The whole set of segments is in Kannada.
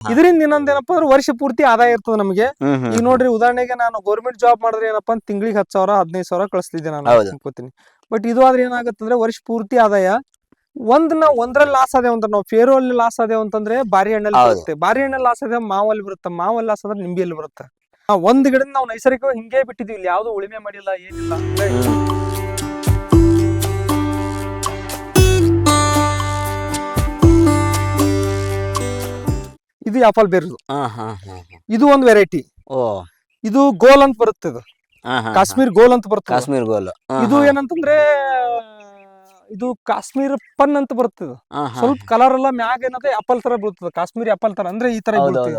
ಇದರಿಂದ ಇನ್ನೊಂದ್ ಏನಪ್ಪಾ ಅಂದ್ರೆ ವರ್ಷ ಪೂರ್ತಿ ಆದಾಯ ಇರ್ತದೆ ನಮಗೆ. ಈಗ ನೋಡ್ರಿ ಉದಾಹರಣೆಗೆ ನಾನು ಗೌರ್ಮೆಂಟ್ ಜಾಬ್ ಮಾಡಿದ್ರೆ ಏನಪ್ಪಾ ಅಂತ ತಿಂಗಳಿಗೆ ಹತ್ತು ಸಾವಿರ ಹದಿನೈದು ಸಾವಿರ ಕಳಿಸ್ತಿದ್ದೆ ನಾನು. ಅನ್ಕೋತೀನಿ. ಬಟ್ ಇದು ಆದ್ರೆ ಏನಾಗತ್ತಂದ್ರೆ ವರ್ಷ ಪೂರ್ತಿ ಆದಾಯ ಒಂದ್ ನಾವ್ ಒಂದ್ರಲ್ಲಿ ಲಾಸ್ ಆದೇವ ಅಂತ ನಾವು ಫೇರೋ ಅಲ್ಲಿ ಲಾಸ್ ಅದೇವ್ ಅಂತಂದ್ರೆ ಬಾರಿ ಹಣ್ಣಲ್ಲಿ. ಬರುತ್ತೆ ಬಾರಿ ಹಣ್ಣಲ್ಲಿ ಲಾಸ್ ಅದೇ ಮಾವಲ್ಲಿ ಬರುತ್ತೆ? ಮಾವಲ್ಲಿ ಲಾಸ್ ಅಂದ್ರೆ ನಿಂಬಿಯಲ್ಲಿ ಬರುತ್ತೆ? ಒಂದ್ ಗಿಡದ ನಾವು ನೈಸರ್ಗಿಕ ಹಿಂಗೆ ಬಿಟ್ಟಿದೀವಿ. ಇಲ್ಲಿ ಯಾವ್ದು ಉಳಿಮೆ ಮಾಡಿಲ್ಲ ಏನಿಲ್ಲ. ಇದು ಆಪಲ್ ಬೇರುದು? ಹಾ ಹಾ ಹಾ ಹಾ. ಇದು ಒಂದು ವೆರೈಟಿ ಓ. ಇದು ಗೋಲ್ ಅಂತ ಬರುತ್ತೆ ಇದು. ಹಾ. ಕಾಶ್ಮೀರ್ ಗೋಲ್ ಅಂತ ಬರುತ್ತೆ ಇದು. ಕಾಶ್ಮೀರ್ ಗೋಲ್. ಇದು ಏನಂತಂದ್ರೆ ಇದು ಕಾಶ್ಮೀರ್ ಪನ್ ಅಂತ ಬರುತ್ತೆ ಇದು. ಸ್ವಲ್ಪ ಕಲರ್ ಎಲ್ಲ ಮ್ಯಾಗ ಏನಂದ್ರೆ ಆಪಲ್ ತರ ಬೀಳ್ತದೆ. ಕಾಶ್ಮೀರಿ ಆಪಲ್ ತರ. ಅಂದ್ರೆ ಈ ತರ ಬೀಳುತ್ತೆ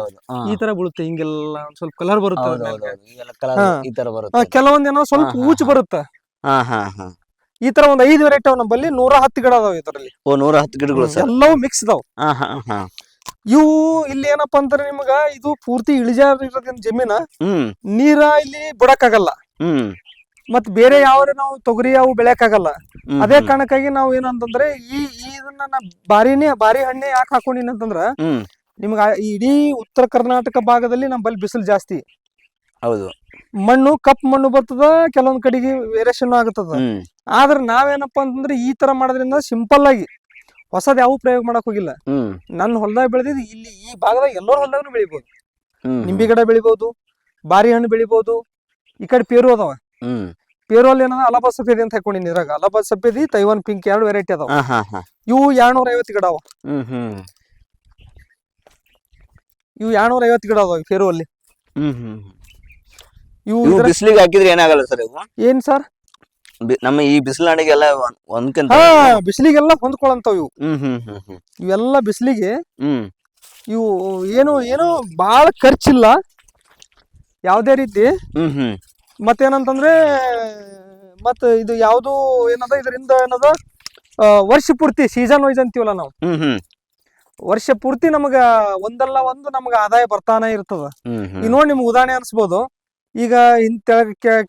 ಈ ತರ ಬೀಳುತ್ತೆ ಹಿಂಗೆಲ್ಲ ಒಂದ್ ಸ್ವಲ್ಪ ಕಲರ್ ಬರುತ್ತೆ ಅದ್ರ ಮ್ಯಾಗ. ಹಾ. ಈ ತರ ಆ, ಬರುತ್ತೆ ಕೆಲವೊಂದ್ ಏನೋ ಸ್ವಲ್ಪ ಹಾ, ಹಾ, ಊಚ್ ಬರುತ್ತೆ. ಹಾ ಹಾ ಹಾ. ಈ ತರ ಒಂದ್ ಐದು ವೆರೈಟಿ ಅವ್ ನಮ್ಮಲ್ಲಿ. ನೂರ ಹತ್ತು ಗಿಡ ಅದಾವ ಇದರಲ್ಲಿ. ಓ ನೂರ ಹತ್ತು ಗಿಡಗಳು ಸರ್. ಎಲ್ಲವೂ ಮಿಕ್ಸ್ ಇದಾವ ಹಾ ಹಾ ಹಾ. ಇವು ಇಲ್ಲಿ ಏನಪ್ಪಾ ಅಂದ್ರೆ ನಿಮಗ ಇದು ಪೂರ್ತಿ ಇಳಿಜಾರ ಇರೋದ್ರಿಂದ ಜಮೀನ ಹ್ಮ್. ನೀರ ಇಲ್ಲಿ ಬಿಡಕ್ಕಾಗಲ್ಲ. ಹ್ಮ್. ಮತ್ ಬೇರೆ ಯಾವ ನಾವು ತೊಗರಿ ಅವು ಬೆಳೆಯಕ್ಕಾಗಲ್ಲ. ಅದೇ ಕಾರಣಕ್ಕಾಗಿ ನಾವು ಏನಂತಂದ್ರೆ ಈ ಈ ಇದನ್ನ ನಾ ಬಾರಿನೇ ಬಾರಿ ಹಣ್ಣೆ ಯಾಕೆ ಹಾಕೊಂಡಿನಿ ಅಂತಂದ್ರ ಹ್ಮ್. ನಿಮ್ಗ ಇಡೀ ಉತ್ತರ ಕರ್ನಾಟಕ ಭಾಗದಲ್ಲಿ ನಮ್ಮಲ್ಲಿ ಬಿಸಿಲು ಜಾಸ್ತಿ. ಹೌದು. ಮಣ್ಣು ಕಪ್ ಮಣ್ಣು ಬರ್ತದ ಕೆಲವೊಂದ್ ಕಡೆಗೆ ವೇರಿಯೇಷನ್ ಆಗತ್ತದ. ಆದ್ರೆ ಆದ್ರ ನಾವೇನಪ್ಪಾ ಅಂತಂದ್ರೆ ಈ ತರ ಮಾಡೋದ್ರಿಂದ ಸಿಂಪಲ್ ಆಗಿ ಹೊಸದ್ ಯಾವ ಪ್ರಯೋಗ ಮಾಡಕ್ ಹೋಗಿಲ್ಲ. ನನ್ನ ಹೊಲದಾಗ ಬೆಳೆದಿದ್ ಇಲ್ಲಿ ಈ ಭಾಗದಾಗ ಎಲ್ಲರ ಹೊಲದಾಗನು ಬೆಳಿಬಹುದು ನಿಂಬಿ ಗಿಡ ಬೆಳಿಬಹುದು ಬಾರಿ ಹಣ್ಣು ಬೆಳಿಬಹುದು ಈ ಕಡೆ ಪೇರು ಅದಾವ. ಪೇರು ಅಲ್ಲಿ ಏನದ ಅಲಬಾ ಸಫೇದಿ ಅಂತ ಹಾಕೊಂಡಿನಿ ಇದ್ರಾಗ. ಅಲಬಾ ಸಫೇದಿ ತೈವಾನ್ ಪಿಂಕ್ ಎರಡು ವೆರೈಟಿ ಅದಾವ. ಇವು ಎರಡ್ನೂರ ಐವತ್ತು ಗಿಡ ಅವ ಇವು ಎರಡ್ನೂರ ಐವತ್ತು ಗಿಡ ಅದಾವ ಪೇರು ಅಲ್ಲಿ ಹ್ಮ್ ಹ್ಮ್ ಇವು ಬಿಸಿಲಿಗೆ ಹಾಕಿದ್ರೆ ಏನಾಗಲ್ಲ ಸರ್ ಏನ್ ಸರ್? ನಮ್ಮ ಈ ಬಿಸಿಲಾಡಿಗೆಲ್ಲ ಒಂದ್ಕಂತ ಹಾ ಬಿಸಿಲಿಗೆಲ್ಲ ಹೊಂದ್ಕೊಳಂತಾವ್ ಇವು. ಹ್ಮ್ ಹ್ಮ್ ಹ್ಮ್ ಹ್ಮ್. ಇವೆಲ್ಲ ಬಿಸಿಲಿಗೆ ಹ್ಮ್. ಇವು ಏನು ಏನು ಬಹಳ ಖರ್ಚಿಲ್ಲ. ಯಾವುದೇ ರೀತಿ. ಹ್ಮ್ ಹ್ಮ್. ಮತ್ತೇನಂತಂದ್ರೆ ಮತ್ತ ಇದು ಯಾವುದು ಏನದ ಇದರಿಂದ ಏನದ ಆ, ವರ್ಷ ಪೂರ್ತಿ ಸೀಸನ್ ವೈಸ್ ಅಂತೀವಲ್ಲ ನಾವು. ಹ್ಮ್ ಹ್ಮ್. ವರ್ಷ ಪೂರ್ತಿ ನಮಗ ಒಂದಲ್ಲ ಒಂದು ನಮಗ ಆದಾಯ ಬರ್ತಾನೆ ಇರ್ತದ. ಹ್ಮ್ ಈಗ ನೋಡಿ ನಿಮ್ಗೆ ಉದಾಹರಣೆ ಅನ್ಸ್ಬೋದು. ಈಗ ಇಂತ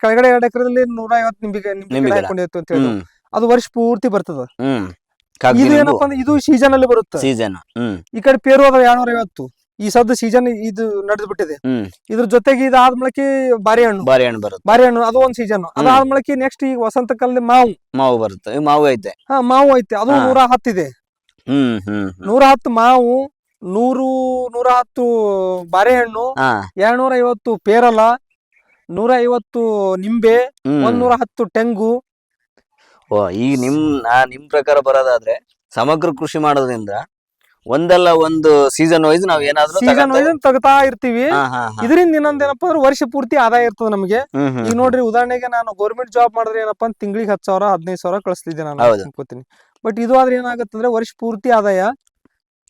ಕೆಳಗಡೆ ಎರಡು ಎಕರೆದಲ್ಲಿ ನೂರ ಐವತ್ತು ನಿಂಬಿಗೆ ನಿಂಬೆ. ಹಾಕೊಂಡಿತ್ತು ಅಂತ ಹೇಳಿ ಅದು ವರ್ಷ ಪೂರ್ತಿ ಬರ್ತದ. ಇದು ಏನಪ್ಪಾ ಅಂದ್ರೆ ಇದು ಸೀಸನ್ ಅಲ್ಲಿ ಬರುತ್ತೆ. ಸೀಸನ್ ಈ ಕಡೆ ಪೇರು ಅದ ಎರಡ್ನೂರ ಐವತ್ತು ಈ ಸದ್ದ ಸೀಸನ್ ಇದು ನಡೆದು ಬಿಟ್ಟಿದೆ ಇದ್ರ ಜೊತೆಗೆ ಇದಾದ್ಮೇಲೆ ಬಾರಿ ಹಣ್ಣು ಬಾರಿ ಹಣ್ಣು ಬರುತ್ತೆ. ಬಾರಿ ಹಣ್ಣು ಅದು ಒಂದ್ ಸೀಸನ್ ಅದಾದ್ಮೇಲೆ ನೆಕ್ಸ್ಟ್ ಈಗ ವಸಂತ ಕಾಲದ ಮಾವು. ಮಾವು ಬರುತ್ತೆ. ಮಾವು ಐತೆ. ಹಾ ಮಾವು ಐತೆ. ಅದು. ನೂರ ಹತ್ತಿದೆ. ನೂರ ಹತ್ತು ಮಾವು ನೂರು ನೂರ ಹತ್ತು ಬಾರೆಹಣ್ಣು ಹಾ. ಎರಡ್ನೂರ ಐವತ್ತು ಪೇರಲ ನೂರ ಐವತ್ತು ನಿಂಬೆ ಒಂದ್ ನೂರ ಹತ್ತು ತೆಂಗು. ಓ ಈ ನಿಮ್ ನಾ ನಿಮ್ ಪ್ರಕಾರ ಬರೋದಾದ್ರೆ ಸಮಗ್ರ ಕೃಷಿ ಮಾಡೋದ್ರಿಂದ ಒಂದಲ್ಲ ಒಂದು ಸೀಸನ್ ವೈಸ್ ನಾವ್ ಏನಾದ್ರೂ ಸೀಸನ್ ತಗೊಂತ- ವೈಸ್ ತಗತಾ ಇರ್ತೀವಿ. ಹಾ, ಹಾ, ಹಾ. ಇದರಿಂದ ಇನ್ನೊಂದ್ ಏನಪ್ಪಾ ಅಂದ್ರೆ ವರ್ಷ ಪೂರ್ತಿ ಆದಾಯ ಇರ್ತದ ನಮಗೆ. ಹ್ಮ್, ಹ್ಮ್, ಈಗ ನೋಡ್ರಿ ಉದಾಹರಣೆಗೆ ನಾನು ಗೌರ್ಮೆಂಟ್ ಜಾಬ್ ಮಾಡಿದ್ರೆ ಏನಪ್ಪಾ ಅಂತ ತಿಂಗಳಿಗೆ ಹತ್ತು ಸಾವಿರ ಹದಿನೈದು ಸಾವಿರ ಕಳಿಸ್ತಿದ್ದೆ ನಾನು. ಹೌದು. ಅನ್ಕೋತೀನಿ. ಬಟ್ ಇದು ಆದ್ರೆ ಏನಾಗತ್ತಂದ್ರೆ ವರ್ಷ ಪೂರ್ತಿ ಆದಾಯ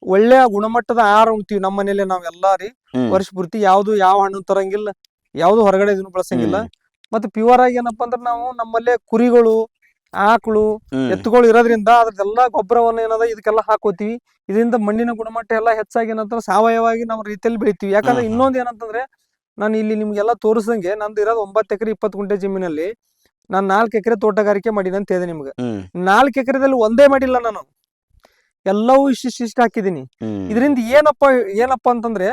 ಒಳ್ಳೆಯ ಗುಣಮಟ್ಟದ ಆಹಾರ ಉಣ್ತೀವಿ ನಮ್ಮ ಮನೇಲಿ ನಾವ್ ಎಲ್ಲಾ ರೀ. ಹ್ಮ್. ವರ್ಷ ಪೂರ್ತಿ ಯಾವ್ದು ಯಾವ ಹಣ್ಣು ತರಂಗಿಲ್ಲ. ಯಾವ್ದು ಹೊರಗಡೆ ಇದನ್ನು ಬಳಸಂಗಿಲ್ಲ. ಮತ್ತೆ ಪ್ಯೂರ್ ಆಗಿ ಏನಪ್ಪಾ ಅಂದ್ರೆ ನಾವು ನಮ್ಮಲ್ಲೇ ಕುರಿಗಳು ಆಕಳು ಎತ್ತುಗಳು ಇರೋದ್ರಿಂದ ಅದ್ರದೆಲ್ಲ ಗೊಬ್ಬರವನ್ನ ಏನದ ಇದಕ್ಕೆಲ್ಲ ಹಾಕೋತೀವಿ. ಇದರಿಂದ ಮಣ್ಣಿನ ಗುಣಮಟ್ಟ ಎಲ್ಲ ಹೆಚ್ಚಾಗಿ ಏನಂತ ಸಾವಯವವಾಗಿ ನಮ್ಮ ರೀತಿಯಲ್ಲಿ ಬೆಳಿತೀವಿ. ಯಾಕಂದ್ರೆ. ಇನ್ನೊಂದು ಏನಂತಂದ್ರೆ ನಾನು ಇಲ್ಲಿ ನಿಮ್ಗೆಲ್ಲ ತೋರಿಸಂಗೆ ನಂದು ಇರೋದು ಒಂಬತ್ತು ಎಕರೆ ಇಪ್ಪತ್ತು ಗುಂಟೆ ಜಮೀನಲ್ಲಿ ನಾನು ನಾಲ್ಕು ಎಕರೆ ತೋಟಗಾರಿಕೆ ಮಾಡಿನಿ ಅಂತ ಹೇಳಿದೆ ನಿಮ್ಗೆ. ನಾಲ್ಕು ಎಕರೆದಲ್ಲಿ ಒಂದೇ ಮಾಡಿಲ್ಲ ನಾನು. ಎಲ್ಲವೂ ಇಷ್ಟಿಷ್ಟು ಹಾಕಿದೀನಿ ಹಾಕಿದಿನಿ ಇದರಿಂದ ಏನಪ್ಪ ಏನಪ್ಪಾ ಅಂತಂದ್ರೆ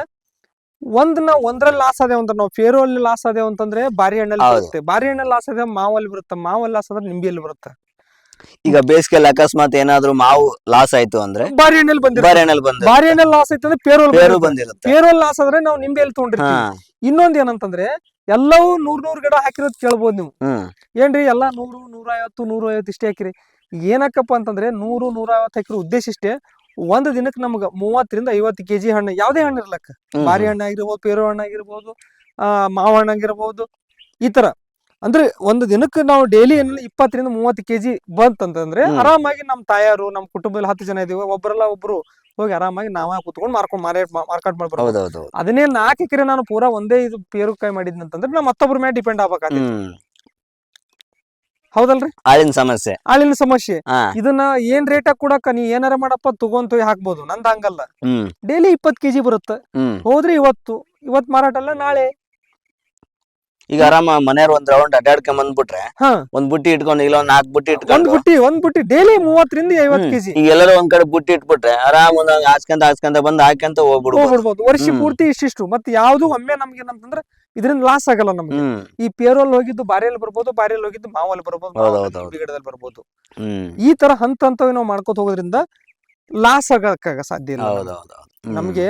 ಒಂದ್ ನಾವ್ ಒಂದ್ರಲ್ಲಿ ಲಾಸ್ ಅದೇ ಅಂತ ನಾವು ಫೇರೋ ಅಲ್ಲಿ ಲಾಸ್ ಅದೇ ಅಂತಂದ್ರೆ ಬಾರಿ ಹಣ್ಣಲ್ಲಿ ಹೌದು. ಬರುತ್ತೆ ಬಾರಿ ಹಣ್ಣಲ್ಲಿ ಲಾಸ್ ಅದೇ ಮಾವಲ್ಲಿ ಬರುತ್ತೆ. ಮಾವಲ್ಲಿ ಲಾಸ್ ಅಂದ್ರೆ ನಿಂಬಿಯಲ್ಲಿ ಬರುತ್ತೆ. ಈಗ ಬೇಸಿಗೆಯಲ್ಲಿ ಅಕಸ್ಮಾತ್ ಏನಾದ್ರು ಮಾವು ಲಾಸ್ ಆಯ್ತು ಅಂದ್ರೆ? ಬಾರಿ ಹಣ್ಣಲ್ಲಿ ಬಂದಿರುತ್ತೆ. ಬಾರಿ ಹಣ್ಣಲ್ಲಿ ಬಂದ ಬಾರಿ ಹಣ್ಣಲ್ಲಿ ಲಾಸ್ ಆಯ್ತು ಅಂದ್ರೆ ಪೇರೋಲ್ ಬೇರು ಬಂದಿರುತ್ತೆ. ಪೇರೋಲ್ ಲಾಸ್ ಆದ್ರೆ ನಾವು ನಿಂಬೆಯಲ್ಲಿ ಹಾ. ತಗೊಂಡಿರ್ತೀವಿ ಇನ್ನೊಂದ್ ಏನಂತಂದ್ರೆ ಎಲ್ಲವೂ ನೂರ್ ನೂರ್ ಗಿಡ ಹಾಕಿರೋದು ಕೇಳ್ಬೋದು ನೀವು. ಹ್ಮ್. ಏನ್ರಿ ಎಲ್ಲಾ ನೂರು ನೂರ ಐವತ್ತು ನೂರ ಐವತ್ತು ಇಷ್ಟೇ ಹಾಕಿರಿ. ಏನಕ್ಕಪ್ಪ ಅಂತಂದ್ರೆ ನೂರು ನೂರ ಐವತ್ತು ಹಾಕಿರೋ ಉದ್ದೇಶ ಇಷ್ಟೇ. ಒಂದ್ ದಿನಕ್ಕೆ ನಮ್ಗ ಮೂವತ್ತರಿಂದ ಐವತ್ತು ಕೆಜಿ ಹಣ್ಣು ಯಾವ್ದೇ ಹಣ್ಣು ಇರ್ಲಕ್ಕ. ಬಾರಿ. ಹಣ್ಣು ಆಗಿರ್ಬೋದು ಪೇರು ಹಣ್ಣು ಆಗಿರ್ಬೋದು ಆ ಮಾವ ಹಣ್ಣು ಆಗಿರ್ಬೋದು ಈ ತರ. ಅಂದ್ರೆ ಒಂದು ದಿನಕ್ಕೆ ನಾವು ಡೈಲಿ ಏನಿಲ್ಲ ಇಪ್ಪತ್ತರಿಂದ ಮೂವತ್ತು ಕೆಜಿ ಬಂತಂತಂದ್ರೆ. ಆರಾಮಾಗಿ ನಮ್ಮ ತಾಯಾರು ನಮ್ಮ ಕುಟುಂಬದಲ್ಲಿ ಹತ್ತು ಜನ ಇದೀವಿ ಒಬ್ಬರಲ್ಲ ಒಬ್ರು ಹೋಗಿ ಆರಾಮಾಗಿ ನಾವ ಕುತ್ಕೊಂಡು ಮಾರ್ಕೊಂಡ್ ಮಾರಾಟ ಮಾರ್ಕೆಟ್ ಮಾಡ್ಬೋದು ಅದನ್ನೇ ನಾಲ್ಕು ಎಕರೆ ನಾನು ಪೂರಾ ಒಂದೇ ಇದು ಪೇರುಕಾಯಿ ಮಾಡಿದ್ನಂತಂದ್ರೆ ನಾ ಮತ್ತೊಬ್ಬರ ಮೇಲೆ ಡಿಪೆಂಡ್ ಆಗ್ಬೇಕಾಗ್ತದೆ ಹೌದಲ್ರಿ? ಆಳಿನ ಸಮಸ್ಯೆ. ಆಳಿನ ಸಮಸ್ಯೆ. ಹಾ. ಇದನ್ನ ಏನ್ ರೇಟ್ ಕೊಡಕ ನೀ ಏನಾರ ಮಾಡಪ್ಪ ತಗೊಂತ ಹಾಕ್ಬೋದು. ನಂದ್ ಹಂಗಲ್ಲ. ಹ್ಮ್. ಡೈಲಿ ಇಪ್ಪತ್ ಕೆಜಿ ಬರುತ್ತೆ. ಹೋದ್ರಿ ಹೋದ್ರೆ ಇವತ್ತು. ಇವತ್ ಮಾರಾಟ ಅಲ್ಲ ನಾಳೆ. ಈಗ ಆರಾಮ ಮನೆಯವ್ರ ಒಂದ್ ರೌಂಡ್ ಅಡ್ಡಾಡ್ಕೊಂಡ್ ಬಂದ್ಬಿಟ್ರೆ ಹಾ. ಒಂದ್ ಬುಟ್ಟಿ ಇಟ್ಕೊಂಡು ಇಲ್ಲ ಒಂದ್ ನಾಲ್ಕು ಬುಟ್ಟಿ ಒಂದ್ ಇಟ್ಕೊಂಡು ಬುಟ್ಟಿ ಒಂದ್ ಬುಟ್ಟಿ ಡೈಲಿ ಮೂವತ್ತರಿಂದ ಐವತ್ ಕೆಜಿ ಈಗ ಎಲ್ಲರೂ ಒಂದ್ ಕಡೆ ಬುಟ್ಟಿ ಇಟ್ಬಿಟ್ರೆ ಆರಾಮ್ ಒಂದ್ ಹಾಸ್ಕೊಂತ ಹಾಸ್ಕೊಂತ ಬಂದ್ ಹಾಕ್ಯಂತ ಹೋಗ್ಬಿಡ್ಬೋದು. ಹೋಗ್ಬಿಡ್ಬೋದು. ವರ್ಷ ಹ್ಮ್. ಪೂರ್ತಿ ಇಷ್ಟಿಷ್ಟು. ಮತ್ತೆ ಯಾವ್ದು ಒಮ್ಮೆ ನಮ್ಗೆ ಏನಂತಂದ್ರೆ ಇದರಿಂದ ಲಾಸ್ ಆಗಲ್ಲ ನಮ್ಗೆ. ಈ ಪೇರೋಲ್ ಹೋಗಿದ್ದು ಬಾರಿಯಲ್ಲಿ ಬರ್ಬೋದು ಬಾರಿಯಲ್ಲಿ ಹೋಗಿದ್ದು ಮಾವಲ್ಲಿ ಬರ್ಬೋದು ಮಾವಲ್ಲಿ. ಗಿಡದಲ್ಲಿ ಬರ್ಬೋದು. ಈ ತರ ಹಂತ ಹಂತವಾಗಿ ನಾವು ಮಾಡ್ಕೋತ ಹೋಗೋದ್ರಿಂದ ಲಾಸ್ ಆಗಕ್ಕ ಸಾಧ್ಯ ಇಲ್ಲ ನಮ್ಗೆ.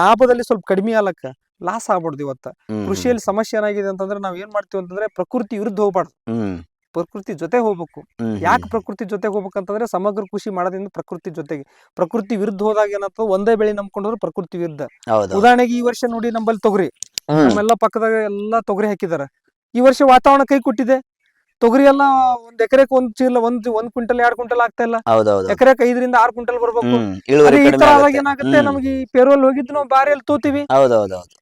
ಲಾಭದಲ್ಲಿ ಸ್ವಲ್ಪ ಕಡಿಮೆ ಆಲಕ್ಕ. ಲಾಸ್ ಆಗ್ಬಾರ್ದು ಇವತ್ತ. ಕೃಷಿಯಲ್ಲಿ ಸಮಸ್ಯೆ ಏನಾಗಿದೆ ಅಂತಂದ್ರೆ ನಾವ್ ಏನ್ ಮಾಡ್ತೀವಿ ಅಂತಂದ್ರೆ ಪ್ರಕೃತಿ ವಿರುದ್ಧ ಹೋಗ್ಬಾರ್ದು. ಪ್ರಕೃತಿ ಜೊತೆ ಹೋಗ್ಬೇಕು. ಯಾಕೆ ಪ್ರಕೃತಿ ಜೊತೆ ಹೋಗ್ಬೇಕಂತಂದ್ರೆ ಸಮಗ್ರ ಕೃಷಿ ಮಾಡೋದ್ರಿಂದ ಪ್ರಕೃತಿ ಜೊತೆಗೆ. ಪ್ರಕೃತಿ ವಿರುದ್ಧ ಹೋದಾಗ ಏನಾಗ್ತದೆ? ಒಂದೇ ಬೆಳೆ ನಂಬ್ಕೊಂಡ್ರೆ ಪ್ರಕೃತಿ ವಿರುದ್ಧ. ಉದಾಹರಣೆಗೆ ಈ ವರ್ಷ ನೋಡಿ ನಂಬಲ್ಲಿ ತೊಗರಿ. ನಮ್ಮೆಲ್ಲ ಪಕ್ಕದಾಗ ಎಲ್ಲಾ ತೊಗರಿ ಹಾಕಿದಾರ. ಈ ವರ್ಷ ವಾತಾವರಣ ಕೈ ಕೊಟ್ಟಿದೆ. ತೊಗರಿ ಎಲ್ಲ ಒಂದ್ ಎಕರೆಕ್ ಒಂದ್ ಚೀಲ ಒಂದ್ ಒಂದ್ ಕ್ವಿಂಟಲ್ ಎರಡ್ ಕ್ವಿಂಟಲ್ ಆಗ್ತಾ ಇಲ್ಲ. ಹೌದೌದು. ಎಕರೆಕ್ ಐದರಿಂದ ಆರ್ ಕ್ವಿಂಟಲ್ ಬರ್ಬೇಕು. ಅದೇ ಈ ತರ ಆದಾಗ ಆಗುತ್ತೆ. ಏನಾಗುತ್ತೆ. ನಮ್ಗೆ ಈ ಪೇರೋಲ್ ಹೋಗಿದ್ದು ನಾವು ಬಾರಿಯಲ್ಲಿ ತೋತೀವಿ. ಹೌದೌದೌದು.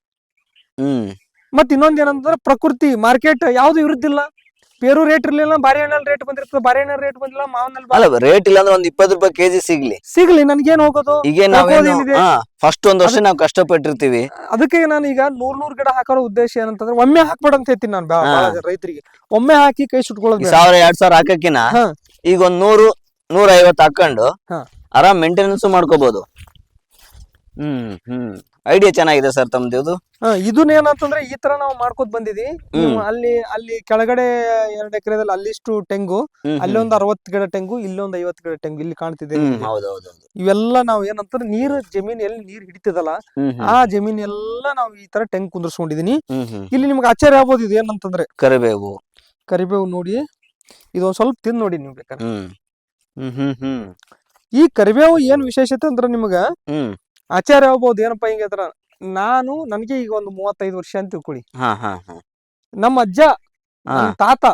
ಹ್ಮ್. ಮತ್ ಇನ್ನೊಂದ್ ಏನಂತಂದ್ರೆ ಪ್ರಕೃತಿ ಮಾರ್ಕೆಟ್ ಯಾವ್ದು ಇರುದಿಲ್ಲ. ಪೇರು ರೇಟ್ ಇರ್ಲಿಲ್ಲ ಬಾರಿ ಹಣ್ಣಲ್ಲಿ ರೇಟ್ ಬಂದಿರ್ತದೆ ಬಾರಿ ಹಣ್ಣಲ್ಲಿ ರೇಟ್ ಬಂದಿಲ್ಲ ಮಾವನಲ್ಲಿ ಬಾ- ಅಲ್ಲ ರೇಟ್ ಇಲ್ಲ ಅಂದ್ರೆ ಒಂದ್ ಇಪ್ಪತ್ತು ರೂಪಾಯಿ ಕೆಜಿ ಸಿಗ್ಲಿ ಸಿಗ್ಲಿ ನನ್ಗೇನ್ ಹೋಗೋದು ಈಗ ನಾವೇನು ಫಸ್ಟ್ ಒಂದ್ ವರ್ಷ ನಾವು ಕಷ್ಟಪಟ್ಟಿರ್ತೀವಿ ಅದಕ್ಕೆ ನಾನು ಈಗ ನೂರ್ ನೂರ್ ಗಿಡ ಹಾಕೋ ಉದ್ದೇಶ ಏನಂತಂದ್ರೆ ಒಮ್ಮೆ ಹಾಕ್ಬೇಡ ಅಂತ ಹೇಳ್ತೀನಿ ನಾನು ಹಾ. ರೈತರಿಗೆ ಒಮ್ಮೆ ಹಾಕಿ ಕೈ ಸುಟ್ಕೊಳ್ಳೋದು ಈ ಬೇಡ. ಸಾವಿರ ಎರಡ್ ಸಾವಿರ ಹಾಕಕ್ಕಿನ ಹಾ. ಈಗ ಒಂದ್ ನೂರು ನೂರ ಐವತ್ತು ಹಾಕೊಂಡು ಹಾ. ಆರಾಮ್ ಮೇಂಟೆನೆನ್ಸ್ ಮಾಡ್ಕೋಬಹುದು ಹ್ಮ್ ಹ್ಮ್. ಐಡಿಯಾ ಚೆನ್ನಾಗಿದೆ ಸರ್ ತಮ್ದು ಇದು. ಇದನ್ನೇನಂತಂದ್ರೆ ಈ ತರ ನಾವು ಮಾಡ್ಕೋತ ಬಂದಿದ್ವಿ. ನೀವು ಅಲ್ಲಿ ಅಲ್ಲಿ ಕೆಳಗಡೆ ಎರಡು ಎಕರೆದಲ್ಲಿ ಅಲ್ಲಿಷ್ಟು ತೆಂಗು ಅಲ್ಲೊಂದು ಅಲ್ಲಿ ಹ್ಮ್. ಒಂದ್ ಅರವತ್ ಗಿಡ ತೆಂಗು ಇಲ್ಲಿ ಐವತ್ತು ಐವತ್ ಗಿಡ ತೆಂಗು ಇಲ್ಲಿ ಕಾಣ್ತಿದೆ. ಇವೆಲ್ಲ ನಾವು ಏನಂತಂದ್ರೆ ನೀರು ಜಮೀನ್ ಎಲ್ಲಿ ನೀರ್ ಹಿಡಿತದಲ್ಲ. ಆ ಜಮೀನ್ ಎಲ್ಲ ನಾವು ಈ ತರ ಟೆಂಗ್ ಕುಂದರ್ಸ್ಕೊಂಡಿದೀನಿ. ಇಲ್ಲಿ ನಿಮ್ಗೆ ಆಶ್ಚರ್ಯ ಆಗ್ಬೋದು ಇದು ಏನಂತಂದ್ರೆ. ಕರಿಬೇವು. ಕರಿಬೇವು ನೋಡಿ ಇದೊಂದ್ ಸ್ವಲ್ಪ ತಿಂದ್ ನೋಡಿ ನೀವು ಬೇಕಾದ್ರೆ. ಈ ಕರಿಬೇವು ಏನ್ ವಿಶೇಷತೆ ಅಂದ್ರೆ ನಿಮ್ಗ ಹ್ಮ್. ಆಚಾರ್ಯ ಹೇಳ್ಬೋದು ಏನಪ್ಪಾ ಹಿಂಗೆ ನಾನು ನನಗೆ ಈಗ ಒಂದು ಮೂವತ್ತೈದು ವರ್ಷ ಅಂತ ತಿಳ್ಕೊಳ್ಳಿ ಹಾ ಹಾ ಹಾ. ನಮ್ಮ ಅಜ್ಜ ಹಾ. ತಾತ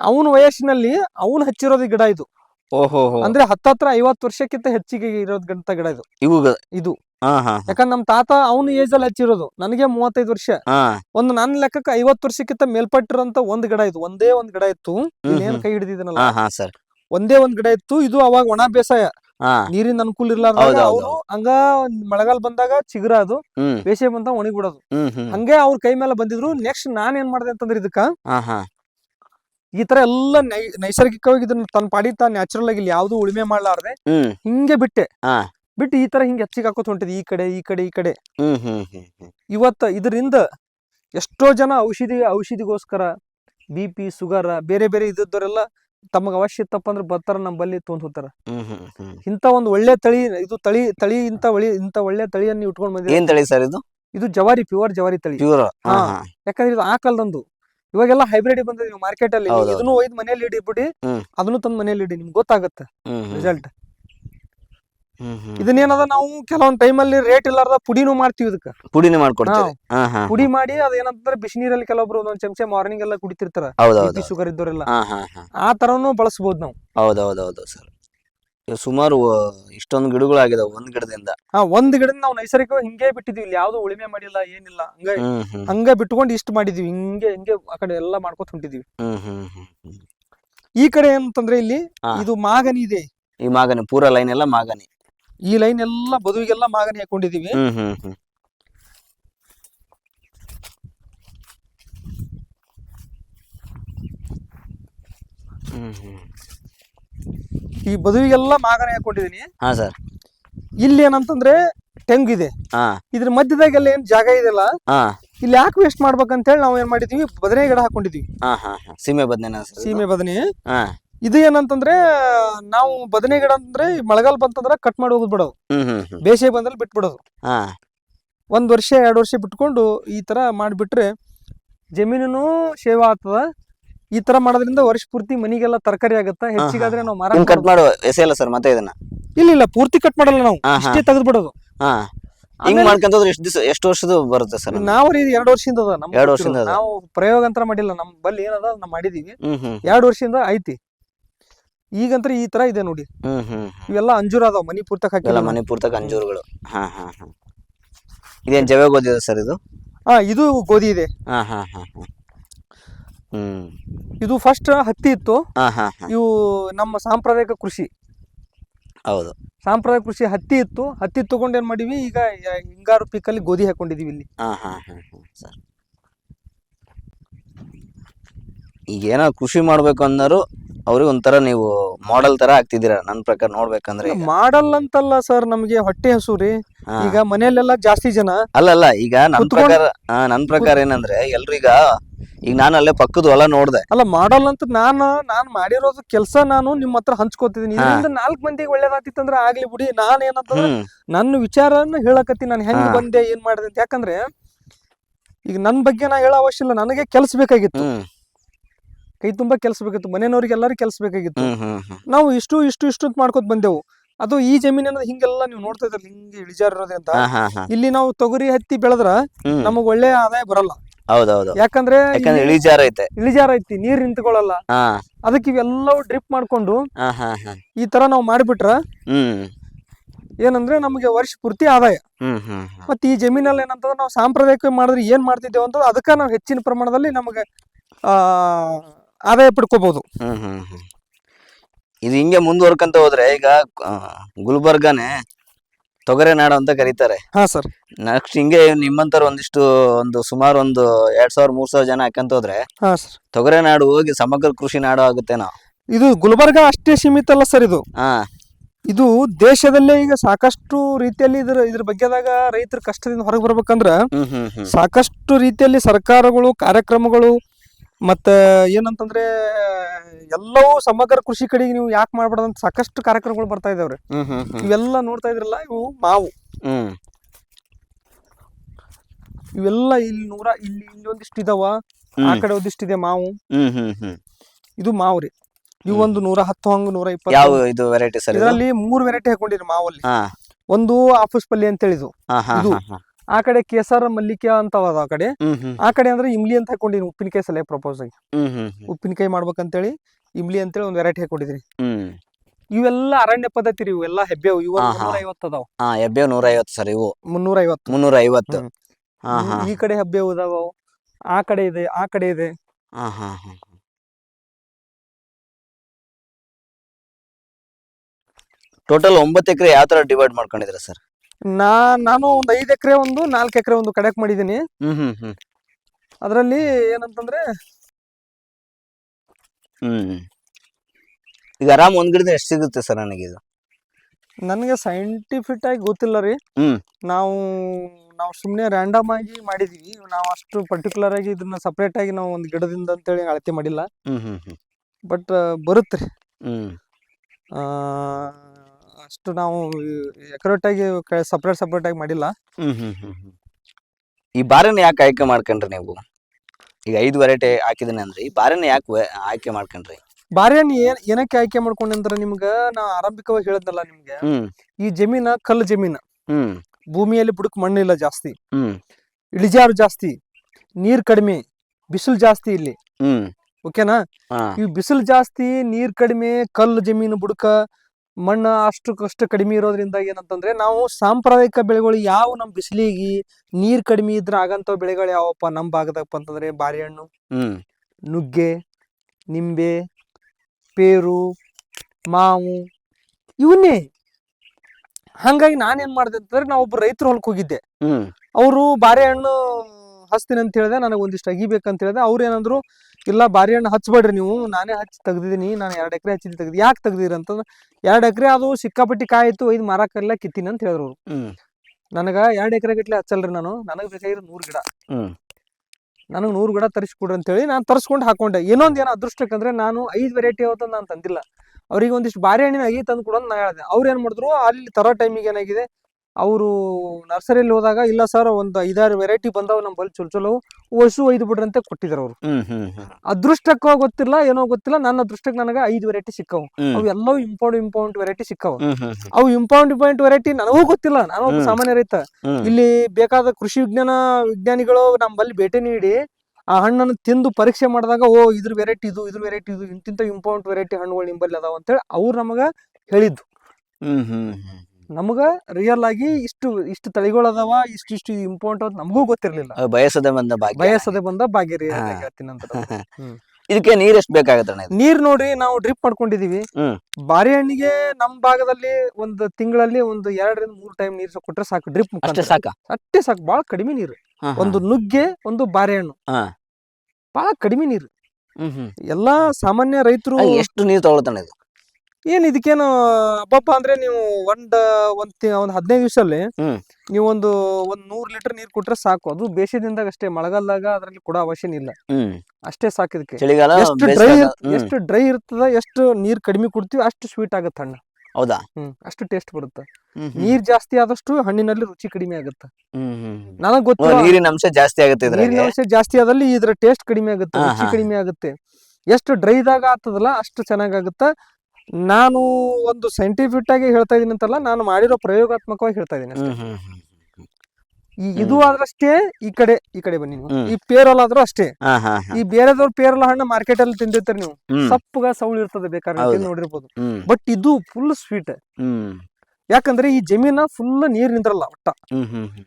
ಅವನ ವಯಸ್ಸಿನಲ್ಲಿ ಅವನು ಹಚ್ಚಿರೋದು ಗಿಡ ಇದು. ಓಹೋ ಹೋ ಅಂದ್ರೆ ಹತ್ತತ್ರ ಐವತ್ತು ವರ್ಷಕ್ಕಿಂತ ಹೆಚ್ಚಿಗೆ ಇರೋದ್ ಗಂಟ ಗಿಡ ಇದು. ಇವು ಇದು. ಹಾ ಹಾ ಯಾಕಂದ್ರೆ ನಮ್ ತಾತ ಅವನ ಏಜ್ ಅಲ್ಲಿ ಹಚ್ಚಿರೋದು. ನನಗೆ ಮೂವತ್ತೈದು ವರ್ಷ. ಹಾ. ಒಂದು ನನ್ನ ಲೆಕ್ಕಕ್ಕೆ ಐವತ್ತು ವರ್ಷಕ್ಕಿಂತ ಮೇಲ್ಪಟ್ಟಿರೋಂತ ಒಂದ್ ಗಿಡ ಇದು. ಒಂದೇ ಒಂದ್ ಗಿಡ ಇತ್ತು. ಹ್ಮ್ ಏನ್ ಹ್ಮ್. ಕೈ ಹಿಡಿದಿದನಲ್ಲ. ಹಾ ಹಾ ಸರ್. ಒಂದೇ ಒಂದ್ ಗಿಡ ಇತ್ತು. ಇದು ಅವಾಗ ಒಣ ಬೇಸಾಯ. ನೀರಿನ ಅನುಕೂಲ ಇರ್ಲಾರ್ದಾಗ ಅವರು ಹಂಗ ಮಳೆಗಾಲ ಬಂದಾಗ ಚಿಗುರ ಅದು. ಬೇಸಿಗೆ ಬಂದಾಗ ಒಣಗಿ ಬಿಡೋದು ಹಂಗೆ ಅವ್ರ ಕೈ ಮೇಲೆ ಬಂದಿದ್ರು. ನೆಕ್ಸ್ಟ್ ನಾನ್ ಏನ್ ಮಾಡ್ದೆ ಅಂತಂದ್ರೆ ಇದಕ್ಕ ಈ ತರ ಎಲ್ಲ ನೈಸರ್ಗಿಕವಾಗಿ ಇದನ್ನ ತನ್ನ ಪಾಡಿ ತಾ ನ್ಯಾಚುರಲ್ ಆಗಿ ಇಲ್ಲಿ ಯಾವ್ದು ಉಳಿಮೆ ಮಾಡ್ಲಾರ್ದೆ ಹಿಂಗೆ ಬಿಟ್ಟೆ. ಬಿಟ್ಟು ಈ ತರ ಹಿಂಗೆ ಹೆಚ್ಚಿಗೆ ಹಾಕೋತ ಹೊಂಟಿದ್ ಈ ಕಡೆ ಈ ಕಡೆ ಈ ಕಡೆ. ಇವತ್ತ ಇದರಿಂದ ಎಷ್ಟೋ ಜನ ಔಷಧಿ ಔಷಧಿಗೋಸ್ಕರ ಬಿ ಪಿ ಸುಗರ್ ಬೇರೆ ಬೇರೆ ಇದ್ದವರೆಲ್ಲ ತಮಗ ಅವಶ್ಯ ಇತ್ತಪ್ಪ ಅಂದ್ರೆ ಬರ್ತಾರ ನಮ್ಮಲ್ಲಿ ತೊಗೊಂಡ್ ಹೋಗ್ತಾರ. ಇಂತ ಒಂದು ಒಳ್ಳೆ ತಳಿ ಇದು ತಳಿ ತಳಿ ಇಂತ ಒಳ್ಳೆ ಇಂತ ಒಳ್ಳೆ ತಳಿಯನ್ನು ಇಟ್ಕೊಂಡ್ ಬಂದಿದೆ ಏನ್ ತಳಿ ಸರ್ ಇದು? ಇದು ಜವಾರಿ ಪ್ಯೂರ್ ಜವಾರಿ ತಳಿ. ಪ್ಯೂರ್ ಯಾಕಂದ್ರೆ ಇದು ಆಕಲ್ದಂದು ಇವಾಗೆಲ್ಲ ಹೈಬ್ರಿಡ್ ಬಂದಿದೆ ಮಾರ್ಕೆಟ್ ಅಲ್ಲಿ. ಇದನ್ನು ಒಯ್ದು ಮನೇಲಿ ಇಡಿಬಿಡಿ ಬಿಡಿ ಅದನ್ನು ತಂದ್ ಮನೇಲಿ ಇಡಿ ನಿಮ್ಗೆ ಗೊತ್ತಾಗತ್ತೆ ರಿಸಲ್ಟ್ ಇದನ್ನೇನದ ನಾವು ಕೆಲವೊಂದ್ ಟೈಮಲ್ಲಿ ರೇಟ್ ಇಲ್ಲಾರ್ದ ಪುಡಿನೂ ಮಾಡ್ತೀವಿ ಇದಕ್ಕ. ಪುಡಿನೂ ಮಾಡ್ಕೊಡ್ತೀವಿ. ಪುಡಿ ಮಾಡಿ ಅದೇನಂತಂದ್ರೆ ಬಿಸಿನೀರಲ್ಲಿ ಕೆಲವೊಬ್ರು ಒಂದೊಂದ್ ಚಮಚ ಮಾರ್ನಿಂಗ್ ಎಲ್ಲ ಕುಡಿತಿರ್ತಾರ. ಶುಗರ್ ಇದ್ದವರೆಲ್ಲ ಆ ತರನು ಬಳಸಬಹುದು ನಾವು. ಹೌದೌದೌದು ಸರ್. ಸುಮಾರು ಇಷ್ಟೊಂದು ಗಿಡಗಳಾಗಿದಾವ ಒಂದ್ ಗಿಡದಿಂದ. ಹಾ ಒಂದ್ ಗಿಡದ ನಾವು ನೈಸರ್ಗಿಕ ಹಿಂಗೆ ಬಿಟ್ಟಿದೀವಿ. ಇಲ್ಲಿ ಯಾವ್ದು ಉಳಿಮೆ ಮಾಡಿಲ್ಲ ಏನಿಲ್ಲ. ಹಂಗ ಹಂಗೆ ಬಿಟ್ಕೊಂಡು ಇಷ್ಟ ಮಾಡಿದ್ವಿ. ಹಿಂಗೆ ಹಿಂಗೆ ಆ ಕಡೆ ಎಲ್ಲ ಮಾಡ್ಕೊತ ಹೊಂಟಿದೀವಿ. ಈ ಕಡೆ ಏನಂತಂದ್ರೆ ಇಲ್ಲಿ ಇದು ಮಾಗನಿ ಇದೆ. ಈ ಮಾಗನಿ ಪೂರ ಲೈನ್ ಎಲ್ಲ ಮಾಗನಿ. ಈ ಲೈನ್ ಎಲ್ಲ ಬದುವಿಗೆಲ್ಲ ಮಾಗನಿ ಹಾಕೊಂಡಿದೀವಿ. ಹ್ಮ್ ಹ್ಮ್ ಹ್ಮ್. ಹ್ಮ್ ಹ್ಮ್. ಈ ಬದುವಿಗೆಲ್ಲ ಮಾಗನಿ ಹಾಕೊಂಡಿದೀನಿ. ಹಾ ಸರ್. ಇಲ್ಲಿ ಏನಂತಂದ್ರೆ ತೆಂಗು ಇದೆ. ಹಾ. ಇದ್ರ ಮಧ್ಯದಾಗೆಲ್ಲ ಏನ್ ಜಾಗ ಇದೆಯಲ್ಲ ಹಾ. ಇಲ್ಲಿ ಯಾಕೆ ವೇಸ್ಟ್ ಮಾಡ್ಬೇಕಂತೇಳಿ ನಾವು ಏನ್ ಮಾಡಿದೀವಿ ಬದನೆ ಗಿಡ ಹಾಕೊಂಡಿದೀವಿ. ಹಾ ಹಾ ಹಾ. ಸೀಮೆ ಬದನೆ? ಸೀಮೆ ಬದನೆ. ಹಾ. ಇದು ಏನಂತಂದ್ರೆ ನಾವು ಬದನೆ ಗಿಡ ಅಂದ್ರೆ ಮಳೆಗಾಲ ಬಂತಂದ್ರೆ ಕಟ್ ಮಾಡಿ ಹೋಗುದು ಬಿಡೋದು. ಬೇಸಿಗೆ ಬಂದಲ್ಲಿ ಬಿಟ್ಬಿಡೋದು ಹಾ. ಒಂದ್ ವರ್ಷ ಎರಡು ವರ್ಷ ಬಿಟ್ಕೊಂಡು ಈ ತರ ಮಾಡಿಬಿಟ್ರೆ ಜಮೀನು ಸೇವ ಆಗ್ತದ. ಈ ತರ ಮಾಡೋದ್ರಿಂದ ವರ್ಷ ಪೂರ್ತಿ ಮನಿಗೆಲ್ಲ ತರಕಾರಿ ಆಗತ್ತ? ಹೆಚ್ಚಿಗಾದ್ರೆ ನಾವು ಮಾರಾಟ ಕಟ್ ಮಾಡೋ ಮಾಡುವ ಎಸೆಯಲ್ಲ ಸರ್ ಮತ್ತೆ ಇದನ್ನ. ಇಲ್ಲ ಇಲ್ಲ ಪೂರ್ತಿ ಕಟ್ ಮಾಡಲ್ಲ ನಾವು. ಹಾ, ಹಾ. ಇಷ್ಟೇ ತೆಗೆದು ಬಿಡೋದು. ಹಾ. ಹಿಂಗ್ ಎಷ್ಟು ದಿವಸ ಎಷ್ಟು ವರ್ಷದ ಬರುತ್ತೆ ಸರ್ ನಾವು ಎರಡು ವರ್ಷದಿಂದ ಅದ ನಮ್ಗ್ ಎರಡ್ ಗೊತ್ತಿರೋದು. ವರ್ಷದಿಂದ ಅದ. ನಾವು ಪ್ರಯೋಗ ಅಂತ ಮಾಡಿಲ್ಲ. ನಮ್ ಬಲ್ಲಿ ಏನದ ನಾವು ಮಾಡಿದೀವಿ. ಹ್ಮ್ ಹ್ಮ್. ಎರಡು ವರ್ಷದಿಂದ ಐತಿ. ಈಗಂತ್ರ ಈ ತರ ಇದೆ ನೋಡಿ. ಹ್ಮ್ ಇವೆಲ್ಲ ಅಂಜೂರ ಅದಾವ ಮನಿ ಪೂರ್ತಕ್ ಹಾಕಿಲ್ಲ. ಮನೆ ಪೂರ್ತಕ ಅಂಜೂರುಗಳು. ಹಾ ಹಾ ಹಾ. ಇದೇನ್ ಜವೆ ಗೋಧಿದೆ ಸರ್ ಇದು? ಹಾ ಇದು ಗೋಧಿ ಇದೆ. ಹಾ ಹಾ ಹಾ ಹಾ. ಹ್ಮ್. ಇದು ಫಸ್ಟ್ ಹತ್ತಿ ಇತ್ತು. ಹಾ ಹಾ ಹಾ. ಇವು ನಮ್ಮ ಸಾಂಪ್ರದಾಯಿಕ ಕೃಷಿ. ಹೌದು. ಸಾಂಪ್ರದಾಯಿಕ ಕೃಷಿ ಹತ್ತಿ ಇತ್ತು. ಹತ್ತಿ ತಗೊಂಡ್ ಏನ್ ಮಾಡಿವಿ ಈಗ ಯ- ಹಿಂಗಾರು ಪೀಕಲ್ಲಿ ಗೋಧಿ ಹಾಕೊಂಡಿದೀವಿ ಇಲ್ಲಿ. ಹಾ ಹಾ ಹಾ ಹಾ ಸರ್. ಈಗ ಏನೋ ಕೃಷಿ ಮಾಡ್ಬೇಕು ಅನ್ನೋರು ಅವ್ರಿಗೆ ಒಂಥರ ನೀವು ಮಾಡೆಲ್ ತರ ಆಗ್ತಿದ್ದೀರಾ ನನ್ನ ಪ್ರಕಾರ ನೋಡ್ಬೇಕಂದ್ರೆ ಈಗ. ಮಾಡಲ್ ಅಂತಲ್ಲ ಸರ್ ನಮಗೆ ಹೊಟ್ಟೆ ಹಸು ರೀ. ಹಾ. ಈಗ ಮನೆಯಲ್ಲೆಲ್ಲ ಜಾಸ್ತಿ ಜನ ಅಲ್ಲ ಅಲ್ಲ ಈಗ ನನ್ ಕುತ್ಕೊಂಡ್- ಪ್ರಕಾರ ನನ್ನ ನನ್ ಪ್ರಕಾರ ಏನಂದ್ರೆ ಎಲ್ರೀಗ ಈಗ ನಾನು ಅಲ್ಲೇ ಪಕ್ಕದ ಹೊಲ ನೋಡ್ದೆ. ಅಲ್ಲ ಮಾಡಲ್ ಅಂತ ನಾನು ನಾನ್ ಮಾಡಿರೋದು ಕೆಲಸ ನಾನು ನಿಮ್ ಹತ್ರ ಹಂಚ್ಕೋತಿದ್ದೀನಿ. ಹಾ. ಇದರಿಂದ ನಾಲ್ಕ್ ಮಂದಿಗೆ ಒಳ್ಳೇದಾಗ್ತಿತ್ತಂದ್ರೆ ಆಗ್ಲಿ ಬಿಡಿ. ನಾನ್ ಏನಂತಂದ್ರೆ ಹ್ಮ್. ನನ್ನ ವಿಚಾರನ ಹೇಳಕತ್ತಿ ನಾನು ಹೆಂಗ್ ಹಾ. ಬಂದೆ ಏನ್ ಮಾಡಿದೆ ಅಂತ. ಯಾಕಂದ್ರೆ ಈಗ ನನ್ ಬಗ್ಗೆ ನಾ ಹೇಳೋ ಅವಶ್ಯ ಇಲ್ಲ. ನನಗೆ ಕೆಲ್ಸ ಬೇಕಾಗಿತ್ತು. ಹ್ಮ್. ಕೈ ತುಂಬಾ ಕೆಲಸ ಬೇಕಿತ್ತು ಮನೆಯವ್ರಿಗೆ ಎಲ್ಲರಿಗೂ ಕೆಲಸ ಬೇಕಾಗಿತ್ತು ನಾವು ಇಷ್ಟು ಇಷ್ಟು ಇಷ್ಟು ಅಂತ ಮಾಡ್ಕೊತ ಬಂದೆವು. ಅದು ಈ ಜಮೀನ್ ಅನ್ನೋದು ಹಿಂಗೆಲ್ಲ ನೀವು ನೋಡ್ತಾ ಇದ್ರಲ್ಲ ಹಿಂಗೆ ಇಳಿಜಾರ್ ಇರೋದೇ ಹಾ ಇಲ್ಲಿ ನಾವು ತೊಗರಿ ಹತ್ತಿ ಬೆಳೆದ್ರ ನಮಗ್ ಒಳ್ಳೆ ಆದಾಯ ಬರಲ್ಲ. ಹೌದೌದು. ಯಾಕಂದ್ರೆ ಇಳಿಜಾರ ಐತೆ. ಇಳಿಜಾರ ಐತಿ ನೀರ್ ನಿಂತ್ಕೊಳ್ಳಲ್ಲ. ಅದಕ್ಕೆ ಇವೆಲ್ಲವೂ ಡ್ರಿಪ್ ಮಾಡ್ಕೊಂಡು ಈ ತರ ನಾವು ಮಾಡಿಬಿಟ್ರ ಏನಂದ್ರೆ ನಮಗೆ ವರ್ಷ ಪೂರ್ತಿ ಆದಾಯ. ಮತ್ತೆ ಈ ಜಮೀನಲ್ಲಿ ಏನಂತಂದ್ರೆ ನಾವು ಸಾಂಪ್ರದಾಯಿಕ ಮಾಡಿದ್ರೆ ಏನ್ ಮಾಡ್ತಿದ್ದೇವೆ ಅಂತ ಅದಕ್ಕ ನಾವು ಹೆಚ್ಚಿನ ಪ್ರಮಾಣದಲ್ಲಿ ನಮಗೆ ಆ ಆದಾಯ ಪಡ್ಕೋಬಹುದು ಹ್ಮ್ ಹ್ಮ್ ಹ್ಮ್. ಇದು ಹಿಂಗೆ ಮುಂದುವರ್ಕಂತ ಹೋದ್ರೆ ಈಗ ಆ, ಗುಲ್ಬರ್ಗಾನೇ ತೊಗರೆ ನಾಡು ಅಂತ ಕರೀತಾರೆ. ಹಾ ಸರ್. ನೆಕ್ಸ್ಟ್ ಹಿಂಗೆ ನಿಮ್ಮಂತರ ಒಂದಿಷ್ಟು ಒಂದು ಸುಮಾರು ಒಂದು ಎರಡ್ ಸಾವಿರ ಮೂರ್ ಸಾವಿರ ಜನ ಹಾಕಂತ ಹೋದ್ರೆ ಹಾ ಸರ್. ತೊಗರೆ ನಾಡು ಹೋಗಿ ಸಮಗ್ರ ಕೃಷಿ ನಾಡು ಆಗುತ್ತೇನೋ ಇದು ಗುಲ್ಬರ್ಗ ಅಷ್ಟೇ ಸೀಮಿತ ಅಲ್ಲ ಸರ್ ಇದು. ಹಾ. ಇದು ದೇಶದಲ್ಲೇ ಈಗ ಸಾಕಷ್ಟು ರೀತಿಯಲ್ಲಿ ಇದ್ರ ಇದ್ರ ಬಗ್ಗೆದಾಗ ರೈತರ ಕಷ್ಟದಿಂದ ಹೊರಗೆ ಬರ್ಬೇಕಂದ್ರ ಹ್ಮ್ ಹ್ಮ್ ಹ್ಮ್. ಸಾಕಷ್ಟು ರೀತಿಯಲ್ಲಿ ಸರ್ಕಾರಗಳು ಕಾರ್ಯಕ್ರಮಗಳು ಮತ್ತೆ ಏನಂತಂದ್ರೆ ಎಲ್ಲವೂ ಸಮಗ್ರ ಕೃಷಿ ಕಡೆಗೆ ನೀವು ಯಾಕೆ ಮಾಡ್ಬಾರ್ದಂತ ಸಾಕಷ್ಟು ಕಾರ್ಯಕ್ರಮಗಳು ಬರ್ತಾ ಇದಾವ್ರಿ. ಹ್ಮ್ ಹ್ಮ್ ಹ್ಮ್. ಇವೆಲ್ಲ ನೋಡ್ತಾ ಇದ್ರಲ್ಲ ಇವು ಮಾವು. ಹ್ಮ್. ಇವೆಲ್ಲ ಇಲ್ಲಿ ನೂರ ಇಲ್ಲಿ ಇಲ್ಲಿ ಒಂದಿಷ್ಟು ಇದಾವ ಆ ಕಡೆ ಒಂದಿಷ್ಟು ಇದೆ ಮಾವು. ಹ್ಮ್ ಹ್ಮ್ ಹ್ಮ್. ಇದು ಮಾವು ರೀ. ಇವು ಒಂದು ನೂರ ಹತ್ತು ಹಂಗ ನೂರ ಯಾವ ಇಪ್ಪತ್ತು ಇದು ವೆರೈಟಿ ಸರ್ ಇದರಲ್ಲಿ ಮೂರ್ ವೆರೈಟಿ ಹಾಕೊಂಡಿರಿ ಮಾವಲ್ಲಿ. ಹಾ. ಒಂದು ಆಫೀಸ್ ಪಲ್ಲಿ ಅಂತ ಹೇಳಿದ್ವು ಹಾ ಹಾ ಇದು. ಹಾ. ಆ ಕಡೆ ಕೇಸರ ಮಲ್ಲಿಕೆ ಅಂತ ಅದ ಆ ಕಡೆ. ಆ ಕಡೆ ಅಂದ್ರೆ ಇಮ್ಲಿ ಅಂತ ಹಾಕೊಂಡಿನಿ ಉಪ್ಪಿನಕಾಯಿ ಸಲಹೆ ಪ್ರಪೋಸ್ ಆಗಿ. ಉಪ್ಪಿನಕಾಯಿ ಮಾಡ್ಬೇಕಂತೇಳಿ ಇಮ್ಲಿ ಅಂತೇಳಿ ಒಂದು ವೆರೈಟಿ ಹಾಕೊಂಡಿದ್ರಿ. ಇವೆಲ್ಲ ಅರಣ್ಯ ಪದ್ಧತಿ ರೀ ಇವೆಲ್ಲ ಹೆಬ್ಬೇವು ಇವ ಐವತ್ತು ಅದಾವ. ಹಾ ಎಬ್ಬೆ ನೂರ ಐವತ್ತು ಸರ್ ಇವು. ಮುನ್ನೂರ ಐವತ್ತು ಮುನ್ನೂರ ಐವತ್ತು ಈ ಕಡೆ ಹೆಬ್ಬೇವು ಇದಾವ. ಆ ಕಡೆ ಇದೆ ಆ ಕಡೆ ಇದೆ. ಹಾ ಹಾ ಹಾ. ಟೋಟಲ್ ಒಂಬತ್ತು ಎಕರೆ ಯಾವ ತರ ಡಿವೈಡ್ ಮಾಡ್ಕೊಂಡಿದ್ರ ಸರ್ ನಾ ನಾನು ಒಂದು ಐದು ಎಕರೆ ಒಂದು ನಾಲ್ಕು ಎಕರೆ ಒಂದು ಕಡೆಕ್ ಮಾಡಿದೀನಿ. ಹ್ಮ್ ಹ್ಮ್ ಹ್ಮ್. ಅದರಲ್ಲಿ ಏನಂತಂದ್ರೆ ಹ್ಮ್ ಈಗ ಆರಾಮ್ ಒಂದ್ ಗಿಡದ ಎಷ್ಟು ಸಿಗುತ್ತೆ ಸರ್ ನನಗೆ ಇದು? ನನಗೆ ಸೈಂಟಿಫಿಕ್ ಆಗಿ ಗೊತ್ತಿಲ್ಲ ರೀ. ಹ್ಮ್. ನಾವು ನಾವು ಸುಮ್ಮನೆ ರ್ಯಾಂಡಮ್ ಆಗಿ ಮಾಡಿದೀವಿ. ನಾವು ಅಷ್ಟು ಪರ್ಟಿಕ್ಯುಲರ್ ಆಗಿ ಇದನ್ನ ಸಪ್ರೇಟ್ ಆಗಿ ನಾವು ಒಂದು ಗಿಡದಿಂದ ಅಂತೇಳಿ ಅಳತೆ ಮಾಡಿಲ್ಲ. ಹ್ಮ್ ಹ್ಮ್ ಹ್ಮ್. ಬಟ್ ಬರುತ್ತೆ ರೀ. ಹ್ಮ್. ಆ, ಅಷ್ಟು ನಾವು ಎಕರೇಟ್ ಆಗಿ ಸಪ್ರೇಟ್ ಸಪ್ರೇಟ್ ಆಗಿ ಮಾಡಿಲ್ಲ. ಹ್ಮ್ ಹ್ಮ್ ಹ್ಮ್ ಹ್ಮ್. ಈ ಬಾರನ್ನ ಯಾಕೆ ಆಯ್ಕೆ ಮಾಡ್ಕೊಂಡ್ರಿ ನೀವು? ಈಗ ಐದು ವೆರೈಟಿ ಹಾಕಿದೀನಿ ಅಂದ್ರೆ ಈ ಬಾರನ್ನ ಯಾಕೆ ವೆ- ಆಯ್ಕೆ ಮಾಡ್ಕೊಂಡ್ರಿ? ಬಾರಿಹಣ್ಣು ಏನ್ ಏನಕ್ಕೆ ಆಯ್ಕೆ ಮಾಡ್ಕೊಂಡ್ರೆ ಅಂದ್ರೆ ನಿಮ್ಗ ನಾ ಆರಂಭಿಕವಾಗಿ ಹೇಳದ್ನಲ್ಲ ನಿಮ್ಗೆ ಹ್ಮ್. ಈ ಜಮೀನ ಕಲ್ಲು ಜಮೀನ. ಹ್ಮ್. ಭೂಮಿಯಲ್ಲಿ ಬುಡಕ್ ಇಲ್ಲ ಜಾಸ್ತಿ. ಹ್ಮ್. ಇಳಿಜಾರು ಜಾಸ್ತಿ. ನೀರ್ ಕಡಿಮೆ. ಬಿಸಿಲು ಜಾಸ್ತಿ ಇಲ್ಲಿ. ಹ್ಮ್. ಓಕೆನಾ? ಹಾ. ಈ ಬಿಸಿಲು ಜಾಸ್ತಿ ನೀರ್ ಕಡಿಮೆ ಕಲ್ಲು ಜಮೀನು ಬುಡಕ ಮಣ್ಣು ಅಷ್ಟು ಕಷ್ಟ ಕಡಿಮೆ ಇರೋದ್ರಿಂದ ಏನಂತಂದ್ರೆ ನಾವು ಸಾಂಪ್ರದಾಯಿಕ ಬೆಳೆಗಳು ಯಾವ ನಮ್ ಬಿಸಿಲಿಗೆ ನೀರ್ ಕಡಿಮೆ ಇದ್ರ ಆಗಂತ ಬೆಳೆಗಳು ಯಾವಪ್ಪ ನಮ್ ಭಾಗದಪ್ಪ ಅಂತಂದ್ರೆ ಬಾಳೆಹಣ್ಣು ಹಣ್ಣು ನುಗ್ಗೆ ನಿಂಬೆ ಪೇರು ಮಾವು ಇವನ್ನೇ. ಹಂಗಾಗಿ ನಾನೇನ್ ಮಾಡ್ದೆ ಅಂತಂದ್ರೆ ನಾ ಒಬ್ಬ ರೈತರ ಹೊಲಕ್ಕೆ ಹೋಗಿದ್ದೆ. ಅವರು ಬಾರೆಹಣ್ಣು ಹಚ್ತೀನಿ ಅಂತ ಹೇಳಿದೆ ನನಗೆ ಒಂದಿಷ್ಟು ಅಗಿಬೇಕಂತ ಹೇಳಿದೆ. ಅವ್ರು ಏನಂದ್ರು ಇಲ್ಲ ಬಾರೆಹಣ್ಣು ಹಚ್ಬೇಡ್ರಿ ನೀವು ನಾನೇ ಹಚ್ಚಿ ತೆಗ್ದಿದ್ದೀನಿ ನಾನು ಎರಡು ಎಕರೆ ಹಚ್ಚಿದ್ದು ತೆಗ್ದು ಯಾಕೆ ತೆಗ್ದಿರಿ ಅಂತಂದ್ರೆ ಎರಡು ಎಕರೆ ಅದು ಸಿಕ್ಕಾಪಟ್ಟಿ ಕಾಯಿತು ಐದು ಮಾರಾಕಲ್ಲ ಕಿತ್ತೀನಿ ಅಂತ ಹೇಳಿದ್ರು ಅವ್ರು. ನನಗೆ ಎರಡು ಎಕರೆ ಗಟ್ಲೆ ಹಚ್ಚಲ್ರಿ ನಾನು ನನಗೆ ಬೇಕಾಗಿರೋ ನೂರು ಗಿಡ. ನನಗೆ ನೂರು ಗಿಡ ತರಿಸ್ಕೊಡ್ರಿ ಅಂತೇಳಿ ನಾನು ತರಿಸ್ಕೊಂಡು ಹಾಕೊಂಡೆ. ಇನ್ನೊಂದು ಏನೋ ಅದೃಷ್ಟಕ್ಕಂದ್ರೆ ನಾನು ಐದು ವೆರೈಟಿ ಅವತ್ತ ನಾನು ತಂದಿಲ್ಲ. ಅವ್ರಿಗೆ ಒಂದಿಷ್ಟು ಬಾರೆಹಣ್ಣಿನ ಅಗಿ ತಂದು ಕೊಡೋದು ನಾನು ಹೇಳಿದೆ. ಅವ್ರು ಏನು ಮಾಡಿದ್ರು ಅಲ್ಲಿ ತರೋ ಟೈಮಿಗೆ ಏನಾಗಿದೆ ಅವರು ನರ್ಸರಿಯಲ್ಲಿ ಹೋದಾಗ ಇಲ್ಲ ಸರ್ ಒಂದು ಐದಾರು ವೆರೈಟಿ ಬಂದಾವ ನಮ್ಮ ಬಲ್ ಚಲೋ ಚಲೋ ವಸು ಒಯ್ದು ಬಿಡ್ರಿ ಅಂತ ಕೊಟ್ಟಿದ್ರು ಅವರು. ಅದೃಷ್ಟಕ್ಕೋ ಗೊತ್ತಿಲ್ಲ ಏನೋ ಗೊತ್ತಿಲ್ಲ ನನ್ನ ಅದೃಷ್ಟಕ್ಕೆ ನನಗೆ ಐದು ವೆರೈಟಿ ಸಿಕ್ಕವು. ಅವು ಎಲ್ಲವೂ ಇಂಪೌಂಡ್ ಇಂಪೌಂಡ್ ವೆರೈಟಿ ಸಿಕ್ಕವು. ಅವು ಇಂಪೌಂಡ್ ಇಂಪೌಂಡ್ ವೆರೈಟಿ ನನಗೂ ಗೊತ್ತಿಲ್ಲ ನಾನು ಒಬ್ಬ ಸಾಮಾನ್ಯ ರೈತ. ಇಲ್ಲಿ ಬೇಕಾದ ಕೃಷಿ ವಿಜ್ಞಾನ ವಿಜ್ಞಾನಿಗಳು ನಮ್ಮಲ್ಲಿ ಭೇಟಿ ನೀಡಿ ಆ ಹಣ್ಣನ್ನು ತಿಂದು ಪರೀಕ್ಷೆ ಮಾಡಿದಾಗ ಓ ಇದ್ರ ವೆರೈಟಿ ಇದು ಇದ್ರ ವೆರೈಟಿ ಇದು ಇಂತಿಂತ ಇಂಪೌಂಟ್ ವೆರೈಟಿ ಹಣ್ಣುಗಳು ನಿಂಬಲ್ಲಿ ಅದಾವ ಅಂತೇಳಿ ಅವ್ರು ನಮಗ ಹೇಳಿದ್ದು. ಹ್ಮ್ ಹ್ಮ್ ಹ್ಮ್. ನಮಗ ರಿಯಲ್ ಆಗಿ ಇಷ್ಟು ಇಷ್ಟು ತಳಿಗಳದಾವ ಇಷ್ಟು ಇಷ್ಟು ಇಂಪಾರ್ಟೆಂಟ್ ಅಂತ ನಮಗೂ ಗೊತ್ತಿರಲಿಲ್ಲ. ಬಯಸದೆ ಬಂದ ಭಾಗ್ಯ. ಬಯಸದೆ ಬಂದ. ಹೇಳ್ತೀನಿ ಹ್ಮ್. ಇದಕ್ಕೆ ನೀರ್ ಎಷ್ಟು ಬೇಕಾಗತ್ತೆ ನೀರ್ ನೋಡ್ರಿ ನಾವು ಡ್ರಿಪ್ ಮಾಡ್ಕೊಂಡಿದೀವಿ. ಬಾರಿ ಹಣ್ಣಿಗೆ ನಮ್ ಭಾಗದಲ್ಲಿ ಒಂದು ತಿಂಗಳಲ್ಲಿ ಒಂದು ಎರಡರಿಂದ ಮೂರ್ ಟೈಮ್ ನೀರ್ ಕೊಟ್ರೆ ಸಾಕು ಡ್ರಿಪ್ ಅಷ್ಟೇ ಸಾಕ? ಅಷ್ಟೇ ಸಾಕು. ಬಹಳ ಕಡಿಮೆ ನೀರು. ಒಂದು ನುಗ್ಗೆ ಒಂದು ಬಾರೆಹಣ್ಣು ಹಾ. ಬಹಳ ಕಡಿಮೆ ನೀರು. ಎಲ್ಲಾ ಸಾಮಾನ್ಯ ರೈತರು ಎಷ್ಟು ನೀರ್ ತಗೊಳ್ತಾನೆ ಇದು? ಏನ್ ಇದಕ್ಕೇನು ಅಬ್ಬಪ್ಪ ಅಂದ್ರೆ ನೀವು ಒಂದ್ ಒಂದ್ ತಿ- ಒಂದ್ ಹದಿನೈದು ದಿವಸಲ್ಲಿ ಹ್ಮ್. ನೀವು ಒಂದು ಒಂದ್ ನೂರ್ ಲೀಟರ್ ನೀರ್ ಕೊಟ್ರೆ ಸಾಕು ಅದು ಬೇಸಿದಿಂದಾಗ ಅಷ್ಟೇ ಮಳೆಗಾಲದಾಗ ಅದ್ರಲ್ಲಿ ಕೂಡ ಅವಶ್ಯನ ಇಲ್ಲ ಹ್ಮ್ ಅಷ್ಟೇ ಸಾಕು ಇದಕ್ಕೆ ಚಳಿಗಾಲ ಎಷ್ಟು ಡ್ರೈ ಬೇಸಿಗೆಗಾಲ. ಹ್ಮ್. ಎಷ್ಟು ಡ್ರೈ ಇರ್ತದ ಎಷ್ಟು ನೀರ್ ಕಡಿಮೆ ಕೊಡ್ತೀವಿ ಅಷ್ಟು ಸ್ವೀಟ್ ಆಗುತ್ತೆ ಹಣ್ಣು ಹೌದಾ ಹ್ಮ್ ಅಷ್ಟು ಟೇಸ್ಟ್ ಬರುತ್ತೆ ಹ್ಮ್ ಹ್ಮ್. ನೀರ್ ಜಾಸ್ತಿ ಆದಷ್ಟು ಹಣ್ಣಿನಲ್ಲಿ ರುಚಿ ಕಡಿಮೆ ಆಗುತ್ತೆ ಹ್ಮ್ ಹ್ಮ್ ಹ್ಮ್. ನನಗ್ ಓ, ಗೊತ್ತಿಲ್ಲ ನೀರಿನ ಅಂಶ ಜಾಸ್ತಿ ಆಗುತ್ತೆ ನೀರಿನ ಇದ್ರಾಗೆ ಅಂಶ ಜಾಸ್ತಿ ಆದಲ್ಲಿ ಇದ್ರ ಟೇಸ್ಟ್ ಕಡಿಮೆ ಆಗುತ್ತೆ ಹಾ, ರುಚಿ ಹಾ. ಕಡಿಮೆ ಆಗುತ್ತೆ ಎಷ್ಟು ಡ್ರೈದಾಗ ಆಗ್ತದಲ್ಲ ಅಷ್ಟು ಚೆನ್ನಾಗಾಗುತ್ತೆ ನಾನು ಒಂದು ಸೈಂಟಿಫಿಕ್ ಆಗಿ ಹೇಳ್ತಾ ಇದೀನಿ ಅಂತಲ್ಲ ನಾನು ಮಾಡಿರೋ ಪ್ರಯೋಗಾತ್ಮಕವಾಗಿ ಹೇಳ್ತಾ ಇದೀನಿ ಅಷ್ಟೇ. ಈ ಇದು. ಆದ್ರಷ್ಟೇ ಈ ಕಡೆ ಈ ಕಡೆ ಬನ್ನಿ ನೀವು. ಹ್ಮ್. ಈ ಪೇರಲ್ ಆದ್ರೂ ಅಷ್ಟೇ ಹಾ ಹಾ ಹಾ. ಈ ಬೇರೆದವ್ರ ಪೇರಲ ಹಣ್ಣು ಮಾರ್ಕೆಟ್ ಅಲ್ಲಿ ತಿಂದಿರ್ತಾರೆ ನೀವು ಹ್ಮ್ ಸಪ್ಪಗ ಸೌಳು ಇರ್ತದೆ ಬೇಕಾದ್ರೆ ನೀವು ಹೌದು. ತಿಂದ್ ನೋಡಿರ್ಬೋದು ಹ್ಮ್ ಬಟ್ ಇದು ಫುಲ್ ಸ್ವೀಟ್ ಹ್ಮ್ ಯಾಕಂದ್ರೆ ಈ ಜಮೀನ ಫುಲ್ ನೀರ್ ನಿಂದ್ರಲ್ಲ ಒಟ್ಟ ಹ್ಮ್ ಹ್ಮ್ ಹ್ಮ್.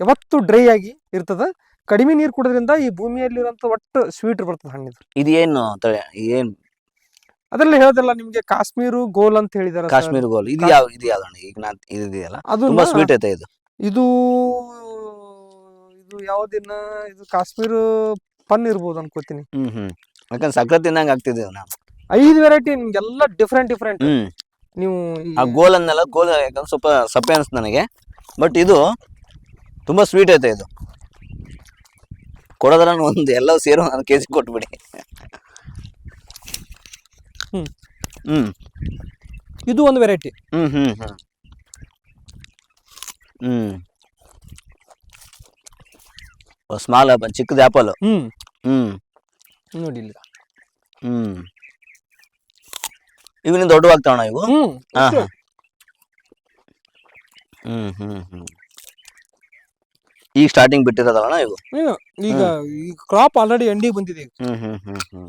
ಯಾವತ್ತು ಡ್ರೈ ಆಗಿ ಇರ್ತದ ಕಡಿಮೆ ನೀರ್ ಕುಡೋದ್ರಿಂದ ಈ ಭೂಮಿಯಲ್ಲಿರುವಂತ ಒಟ್ಟು ಸ್ವೀಟ್ ಬರ್ತದೆ ಹಣ್ಣಿದು ಇದು ಏನು ತಳಿ ಏನ್ ಅದ್ರಲ್ಲಿ ಹೇಳದಲ್ಲ ನಿಮ್ಗೆ ಕಾಶ್ಮೀರ್ ಗೋಲ್ ಅಂತ ಹೇಳಿದಾರೆ. ಕಾಶ್ಮೀರ್ ಗೋಲ್. ಇದು ಯಾವ ಇದು ಯಾವ್ದಣ್ಣ? ಈಗ ನಾ ಇದು ಇದೆಯಲ್ಲ ಅದು ತುಂಬಾ ಸ್ವೀಟ್ ಐತೆ ಇದು. ಇದು ಇದು ಯಾವ್ದಿನ ಇದು ಕಾಶ್ಮೀರ್ ಪನ್ ಇರ್ಬೋದು ಅನ್ಕೋತೀನಿ. ಹ್ಮ್ ಹ್ಮ್. ಯಾಕಂದ್ರೆ ಸಕ್ಕರೆ ತಿನ್ನಂಗ್ ಆಗ್ತಿದೆ ನಾವು ಐದು ವೆರೈಟಿ ನಿಮ್ಗೆಲ್ಲ ಡಿಫ್ರೆಂಟ್ ಡಿಫ್ರೆಂಟ್ ಹ್ಮ್. ನೀವು ಈ- ಆ ಗೋಲ್ ಅನ್ನೆಲ್ಲ ಗೋಲ್ ಯಾಕಂದ್ರೆ ಸ್ವಲ್ಪ ಸಪ್ಪೆ ಅನ್ಸ್ತು ನನಗೆ. ಬಟ್ ಇದು ತುಂಬಾ ಸ್ವೀಟ್ ಐತೆ ಇದು. ಕೊಡೋದ್ರ ಒಂದು ಎಲ್ಲ ಸೇರು ಒಂದು ಕೆ ಜಿ ಕೊಟ್ಬಿಡಿ. ಹ್ಮ್. ಹ್ಮ್. ಇದು ಒಂದು ವೆರೈಟಿ ಹ್ಮ್ ಹ್ಮ್ ಹ್ಮ್. ಹ್ಮ್. ಸ್ಮಾಲ್ ಆಪಲ್ ಚಿಕ್ಕದ ಆಪಲ್ ಹ್ಮ್. ಹ್ಮ್. ನೋಡಿ ಇಲ್ಲಿ. ಹ್ಮ್. ಇವನ್ನ ದೊಡ್ಡವಾಗ್ತಾವಣ ಇವು? ಹ್ಮ್ ಹಾ ಹ್ಮ್ ಹ್ಮ್ ಹ್ಮ್. ಈಗ ಸ್ಟಾರ್ಟಿಂಗ್ ಬಿಟ್ಟಿರೋದಲ್ಲ ಇವು? ಈಗ ಈ ಕ್ರಾಪ್ ಆಲ್ರೆಡಿ ಎಂಡಿಗೆ ಬಂದಿದೆ ಈಗ. ಹ್ಮ್ ಹ್ಮ್ ಹ್ಮ್ ಹ್ಮ್.